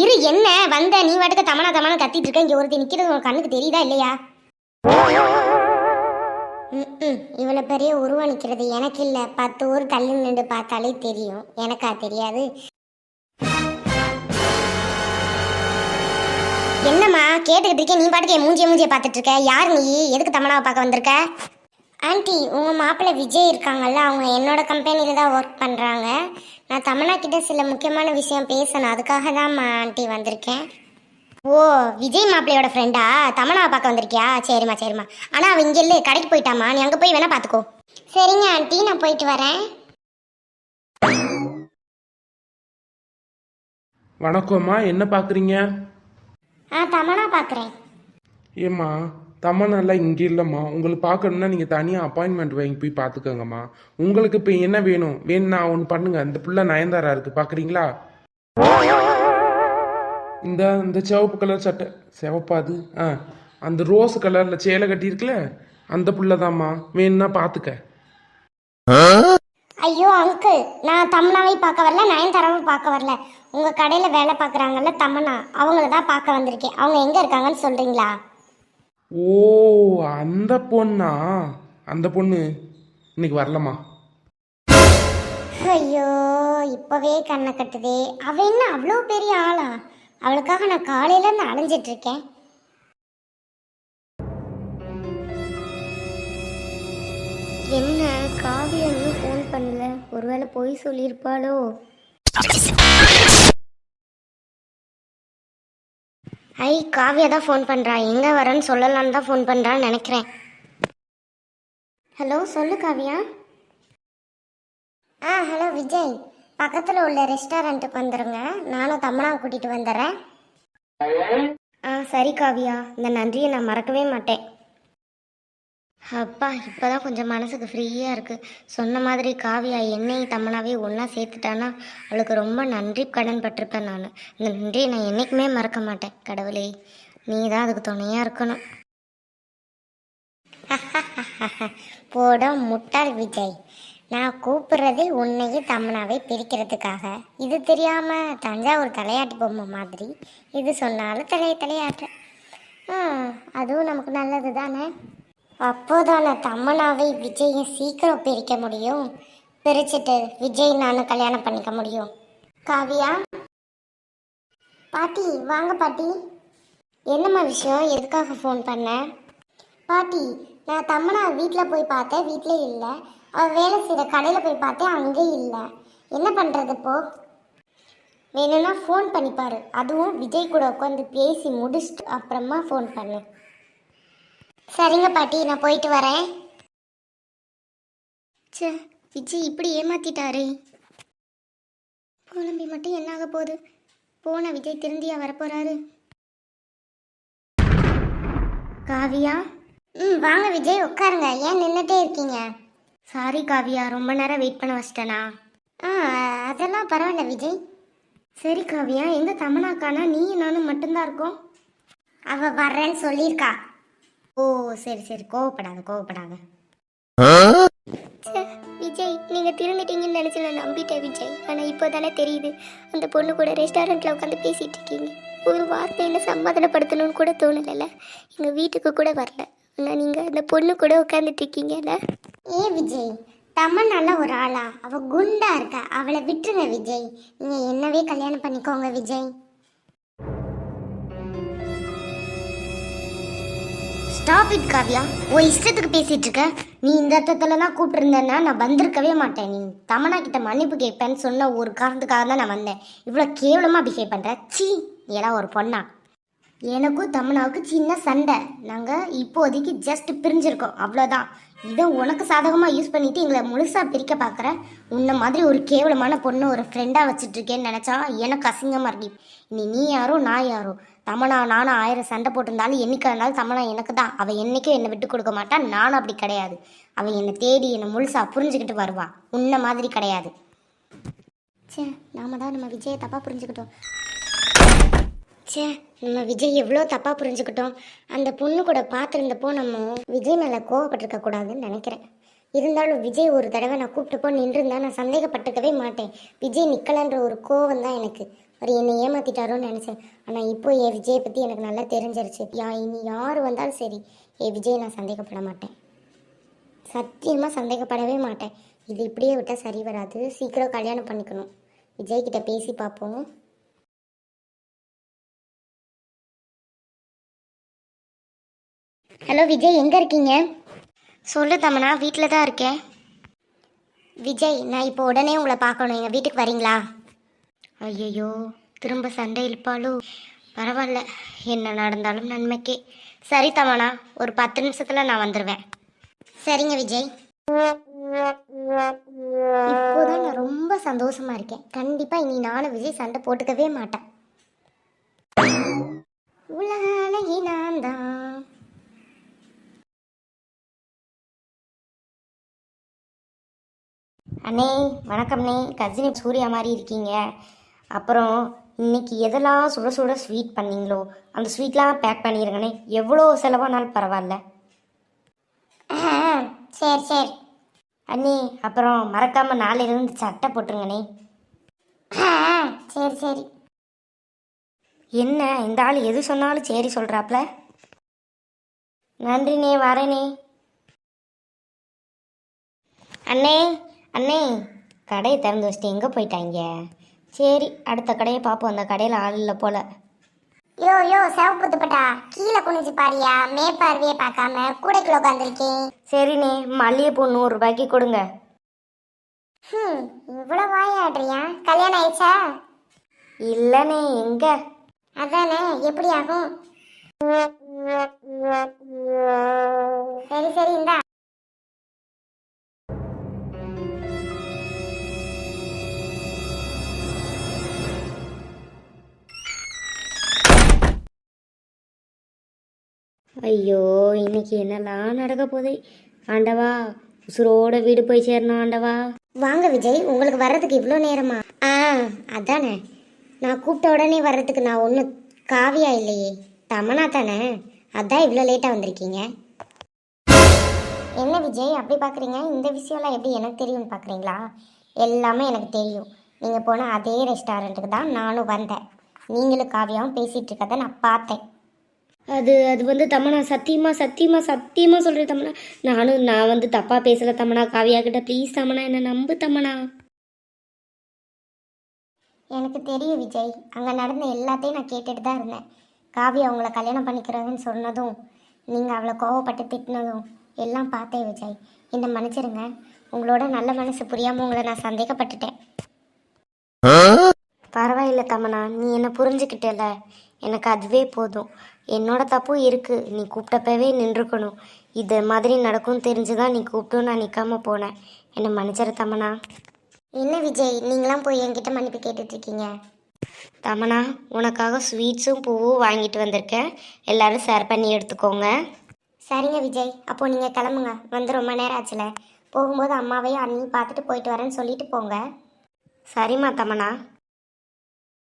இரு என்ன? வந்த நீ வாட்டுக்கு தமனா தமனா கத்திட்டு இருக்க. இங்க ஒருத்தி நிக்கிறது உன் கண்ணுக்கு தெரியுதா இல்லையா? இவ்வளவு பெரிய உருவம் நிற்கிறது எனக்கு இல்ல. பத்து ஊர் தள்ளி நின்று பார்த்தாலே தெரியும். எனக்கா தெரியாது. என்னம்மா? கேட்டுக்கிட்டு இருக்கேன். நீ பாட்டுக்கு என் மூஞ்சிய மூஞ்சிய பார்த்துட்டு இருக்க. யார் நீ? எதுக்கு தமனாவை பார்க்க வந்திருக்க? ஆண்டி உங்கள் மாப்பிள்ளை விஜய் இருக்காங்கல்ல அவங்க என்னோட கம்பெனியில் தான் ஒர்க் பண்ணுறாங்க நான் தமனா கிட்ட சில முக்கியமான விஷயம் பேசணும். அதுக்காக தான் ஆண்டி வந்திருக்கேன். ஓ விஜய் மாப்பிள்ளையோட ஃப்ரெண்டா தமனாவை பார்க்க வந்திருக்கியா? சரிம்மா சரிம்மா. ஆனால் அவள் இங்கே இல்லை. கடைக்கு போயிட்டாம்மா. நீ அங்கே போய் வேணா பார்த்துக்கோ சரிங்க ஆண்டி நான் போயிட்டு வரேன். வணக்கம்மா. என்ன பார்க்குறீங்க ஆ தமனா பார்க்குறேன் ஏம்மா? தமனெல்லாம் இங்கே இல்லைம்மா. உங்களுக்கு பார்க்கணுன்னா நீங்கள் தனியாக அப்பாயின்மெண்ட் வாங்கி போய் பார்த்துக்கோங்கம்மா. உங்களுக்கு இப்போ என்ன வேணும்? வேணும்னா ஒன்று பண்ணுங்க. இந்த புள்ள நயன்தாரா இருக்கு. பார்க்குறீங்களா இந்த இந்த சிவப்பு கலர் சட்டை. சிவப்பாது ஆ. அந்த ரோஸ் கலரில் சேலை கட்டியிருக்குல்ல அந்த புள்ள தாம்மா வேணும்னா பார்த்துக்க. ஐயோ அங்கிள் நான் தமனாவை பார்க்க வரல நயன்தாராவை பார்க்க வரல. உங்கள் கடையில் வேலை பார்க்குறாங்கல்ல தமனா அவங்கள தான் பார்க்க வந்திருக்கேன். அவங்க எங்கே இருக்காங்கன்னு சொல்கிறீங்களா ஓ அந்த பொண்ணா? அந்த பொண்ணு இன்னைக்கு வரலமா ஐயோ இப்பவே கண்ணை கட்டுதே. அவ என்ன அவ்வளோ பெரிய ஆளா? அவளுக்காக நான் காலையில இருந்து அலைஞ்சிட்டு இருக்கேன். என்ன காவியா இன்னும் ஃபோன் பண்ணல. ஒருவேளை போய் சொல்லியிருப்பாளோ? ஐ காவியா தான் ஃபோன் பண்ணுறா எங்கே வரேன்னு சொல்லலான்னு தான் ஃபோன் பண்ணுறான்னு நினைக்கிறேன். ஹலோ சொல்லு காவியா. ஆ ஹலோ விஜய். பக்கத்தில் உள்ள ரெஸ்டாரண்ட்டுக்கு வந்துடுங்க நானும் தமனாவை கூட்டிகிட்டு வந்துடுறேன். ஆ சரி காவியா. இந்த நன்றியை நான் மறக்கவே மாட்டேன். அப்பா இப்போதான் கொஞ்சம் மனசுக்கு ஃப்ரீயாக இருக்குது சொன்ன மாதிரி காவியா என்னையும் தமனாவே ஒன்றா சேர்த்துட்டானா அவளுக்கு ரொம்ப நன்றி கடன் பட்டிருப்பேன் நான். இந்த நன்றியை நான் என்றைக்குமே மறக்க மாட்டேன் கடவுளே. நீ தான் அதுக்கு துணையாக இருக்கணும். போட முட்டாள் விஜய். நான் கூப்பிடுறது உன்னையே தமனாவை பிரிக்கிறதுக்காக. இது தெரியாமல் தஞ்சாவூர் தலையாட்டு பொம்மை மாதிரி இது சொன்னாலும் தலைய தலையாட்டு அதுவும் நமக்கு நல்லது தானே அப்போதான தமனாவை விஜயை சீக்கிரம் பிரிக்க முடியும்? பிரிச்சுட்டு விஜய் நானும் கல்யாணம் பண்ணிக்க முடியும். காவியா? பாட்டி வாங்க பாட்டி. என்னம்மா விஷயம்? எதுக்காக ஃபோன் பண்ண? பாட்டி நான் தம்மனா வீட்டில் போய் பார்த்தேன். வீட்டில் இல்லை. அவள் வேலை செய்கிற கடையில் போய் பார்த்தேன். அங்கே இல்லை. என்ன பண்ணுறது இப்போ வேணும்னா ஃபோன் பண்ணிப்பாரு அதுவும் விஜய் கூட உட்காந்து பேசி முடிச்சுட்டு அப்புறமா ஃபோன் பண்ணு. சரிங்க பாட்டி நான் போயிட்டு வரேன். ச்சே விஜய் இப்படி ஏமாத்திட்டாரே. புலம்பி மட்டும் என்னாக போகுது? போன விஜய் திருந்தியா வரப்போறாரு? காவியா? ம் வாங்க விஜய் உட்காருங்க. ஏன் நின்றுட்டே இருக்கீங்க? சாரி காவியா ரொம்ப நேரம் வெயிட் பண்ண வச்சிட்டேனா? ஆ அதெல்லாம் பரவாயில்ல விஜய். சரி காவியா எங்கள் தமனாக்கானா நீ நானும் மட்டும்தான் இருக்கோம்? அவள் வர்றேன்னு சொல்லியிருக்கா. ஓ சரி சரி. கோவப்படாத கோவப்படாத. விஜய் நீங்க திரும்பிட்டீங்கன்னு நினைச்சு நான் நம்பிட்டேன் விஜய். ஆனா இப்போ தானே தெரியுது. அந்த பொண்ணு கூட ரெஸ்டாரண்ட்ல உட்காந்து பேசிட்டு இருக்கீங்க. ஒரு வார்த்தை என்ன சமாதானப்படுத்தணும்னு கூட தோணலைல்ல. எங்க வீட்டுக்கு கூட வரல. ஆனா நீங்க அந்த பொண்ணு கூட உட்காந்துட்டு இருக்கீங்கல்ல? ஏ விஜய் தமன் நல்ல ஒரு ஆளா? அவ குண்டா இருக்கா. அவளை விட்டுருங்க விஜய். நீங்க என்னவே கல்யாணம் பண்ணிக்கோங்க விஜய். ஸ்டாப் இட் காவியா உன் இஷ்டத்துக்கு பேசிட்டு இருக்க. நீ இந்த அர்த்தத்துலலாம் கூப்பிட்டுருந்தேன்னா நான் வந்திருக்கவே மாட்டேன். நீ தமனா கிட்ட மன்னிப்பு கேட்பேன்னு சொன்ன ஒரு காரணத்துக்காக தான் நான் வந்தேன். இவ்வளோ கேவலமாக பிஹேவ் பண்ணுற சீ நீ ஒரு பொண்ணா. எனக்கும் தமனாவுக்கு சின்ன சண்டை. நாங்கள் இப்போதைக்கு ஜஸ்ட் பிரிஞ்சிருக்கோம். அவ்வளோதான் இதை உனக்கு சாதகமாக யூஸ் பண்ணிட்டு எங்களை முழுசாக பிரிக்க பார்க்குற உன்ன மாதிரி ஒரு கேவலமான பொண்ணு ஒரு ஃப்ரெண்டாக வச்சுட்ருக்கேன்னு நினச்சா எனக்கு அசிங்கமாக இருக்கு. இனி நீ யாரோ நான் யாரோ? தமனா நானும் ஆயிரம் சண்டை போட்டிருந்தாலும் என்னைக்கு இருந்தாலும் தமனா எனக்கு தான் அவள் என்றைக்கும் என்னை விட்டு கொடுக்க மாட்டான் நானும் அப்படி கிடையாது. அவள் என்னை தேடி என்னை முழுசாக புரிஞ்சுக்கிட்டு வருவான் உன்ன மாதிரி கிடையாது. சே நாம தான் நம்ம விஜயை தப்பாக புரிஞ்சுக்கிட்டோம். ச்சே நம்ம விஜய் எவ்வளோ தப்பாக புரிஞ்சுக்கிட்டோம். அந்த பொண்ணு கூட பார்த்துருந்தப்போ நம்ம விஜய் மேலே கோவப்பட்டிருக்க கூடாதுன்னு நினைக்கிறேன். இருந்தாலும் விஜய் ஒரு தடவை நான் கூப்பிட்டப்போ நின்றுருந்தா நான் சந்தேகப்பட்டுக்கவே மாட்டேன். விஜய் நிற்கலன்ற ஒரு கோவம் தான் எனக்கு. அவர் என்னை ஏமாத்திட்டாரோன்னு நினச்சேன். ஆனால் இப்போ ஏ விஜயை பற்றி எனக்கு நல்லா தெரிஞ்சிருச்சு. யா இனி யார் வந்தாலும் சரி ஏ விஜய் நான் சந்தேகப்பட மாட்டேன். சத்தியமாக சந்தேகப்படவே மாட்டேன். இது இப்படியே விட்டால் சரி வராது. சீக்கிரம் கல்யாணம் பண்ணிக்கணும். விஜய்கிட்ட பேசி பார்ப்போம். ஹலோ விஜய் எங்கே இருக்கீங்க? சொல்லு தமனா வீட்டில் தான் இருக்கேன். விஜய் நான் இப்போ உடனே உங்களை பார்க்கணும். எங்கள் வீட்டுக்கு வரீங்களா? ஐயையோ திரும்ப சண்டை இழுப்பாளோ? பரவாயில்ல. என்ன நடந்தாலும் நன்மைக்கே. சரி தமனா ஒரு பத்து நிமிஷத்தில் நான் வந்துடுவேன் சரிங்க விஜய். இப்போதான் நான் ரொம்ப சந்தோஷமா இருக்கேன். கண்டிப்பா இனி நானும் விஜய் சண்டை போட்டுக்கவே மாட்டேன். உலகி நான் தான் அண்ணே வணக்கம்ண்ணே. கசினி சூர்யா மாதிரி இருக்கீங்க. அப்புறம் இன்னைக்கு எதெல்லாம் சுட சுட ஸ்வீட் பண்ணீங்களோ அந்த ஸ்வீட்லாம் பேக் பண்ணிடுங்கண்ணே எவ்வளோ செலவானாலும் பரவாயில்ல. சரி சரி. அண்ணி அப்புறம் மறக்காம நாளையிலிருந்து சட்டை போட்டுருங்கண்ணே. சரி சரி. என்ன இந்த ஆள் எது சொன்னாலும் சரி சொல்கிறாப்ல நன்றிண்ணே வரேனே அண்ணே அண்ணே கடையை திறந்து வச்சுட்டு எங்கே போயிட்டாங்க? சரி அடுத்த கடையை பார்ப்போம். அந்த கடையில் ஆள் இல்லை போல. யோ யோ சிவப்பு துப்பட்டா. கீழே குனிஞ்சு பாரியா? மேற்பார்வையே பார்க்காம கூடைக்குள்ள உட்காந்துருக்கேன் சரிண்ணே மல்லிகைப்பூ நூறுரூபாய்க்கு கொடுங்க. ஹம் இவ்வளோ வாயாடுறியா கல்யாணம் ஆயிடுச்சா? இல்லைண்ணே எங்கே? அதானே எப்படி ஆகும் சரி சரி இந்தா. ஐயோ இன்னைக்கு என்னெல்லாம் நடக்க போகுது? ஆண்டவா உசுரோட வீடு போய் சேரணும் ஆண்டவா. வாங்க விஜய் உங்களுக்கு வர்றதுக்கு இவ்வளோ நேரமா? ஆ அதானே. நான் கூப்பிட்ட உடனே வர்றதுக்கு நான் ஒன்றும் காவியா இல்லையே. தமனா தானே? அதான் இவ்வளோ லேட்டாக வந்திருக்கீங்க. என்ன விஜய் அப்படி பார்க்குறீங்க இந்த விஷயம்லாம் எப்படி எனக்கு தெரியும்னு பார்க்குறீங்களா எல்லாமே எனக்கு தெரியும். நீங்கள் போன அதே ரெஸ்டாரண்ட்டுக்கு தான் நானும் வந்தேன். நீங்களும் காவியாவும் பேசிகிட்டு இருக்கதை நான் பார்த்தேன். அது அது வந்து தமனா சத்தியமா சத்தியமா சத்தியமா சொல்கிறேன் தமனா. நானும் நான் வந்து தப்பாக பேசல தமனா. காவியா கிட்ட ப்ளீஸ் தமனா என்ன நம்பு தமனா. எனக்கு தெரியும் விஜய். அங்கே நடந்த எல்லாத்தையும் நான் கேட்டுட்டு தான் இருந்தேன். காவியா அவங்கள கல்யாணம் பண்ணிக்கிறதுன்னு சொன்னதும் நீங்கள் அவளை கோவப்பட்டு திட்டினதும் எல்லாம் பார்த்தேன் விஜய். என்னை மன்னிச்சிருங்க. உங்களோட நல்ல மனசு புரியாமல் உங்களை நான் சந்தேகப்பட்டுட்டேன். பரவாயில்ல தமனா நீ என்னை புரிஞ்சுக்கிட்டல எனக்கு அதுவே போதும். என்னோட தப்பும் இருக்கு. நீ கூப்பிட்டப்பவே நின்றுக்கணும். இது மாதிரி நடக்கும் தெரிஞ்சுதான் நீ கூப்பிட்டும் நான் நிற்காம போனேன். என்னை மன்னிச்சிரு தமனா. என்ன விஜய் நீங்களாம் போய் என்கிட்ட மன்னிப்பு கேட்டுட்டு இருக்கீங்க தமனா உனக்காக ஸ்வீட்ஸும் பூவும் வாங்கிட்டு வந்திருக்கேன். எல்லாரும் ஷேர் பண்ணி எடுத்துக்கோங்க. சரிங்க விஜய் அப்போ நீங்கள் கிளம்புங்க. வந்து ரொம்ப நேரம் ஆச்சுல. போகும்போது அம்மாவையும் அண்ணியும் பார்த்துட்டு போயிட்டு வரேன்னு சொல்லிட்டு போங்க. சரிம்மா தமனா.